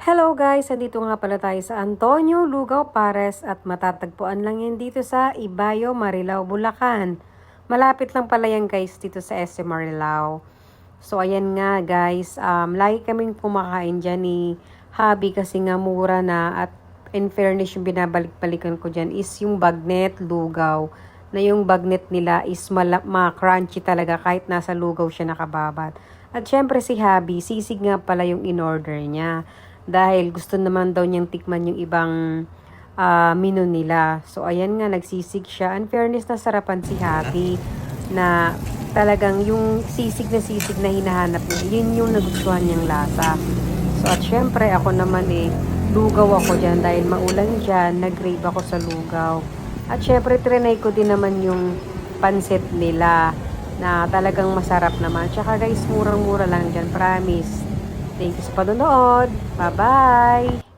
Hello guys! Andito nga pala tayo sa Antonio Lugaw Pares at matatagpuan lang yan dito sa Ibayo, Marilao, Bulacan. Malapit lang pala yan guys dito sa SM Marilao. So ayan nga guys, um, lagi kaming kumakain dyan ni Habi kasi nga mura na at in fairness yung binabalik-balikan ko dyan is yung bagnet lugaw na yung bagnet nila is ma-crunchy talaga kahit nasa lugaw siya nakababad. At syempre si Habi, sisig nga pala yung in-order niya dahil gusto naman daw niyang tikman yung ibang ah, menu nila. So, ayan nga, nagsisig siya. In fairness, nasarapan si Happy na talagang yung sisig na sisig na hinahanap niya, yun yung nagustuhan niyang lasa. So, at syempre, ako naman eh, lugaw ako dyan dahil maulan dyan, nag-grave ako sa lugaw. At syempre, trinay ko din naman yung pansit nila na talagang masarap naman. Tsaka guys, murang-mura lang dyan, promise. Thank you sa panonood. Bye-bye!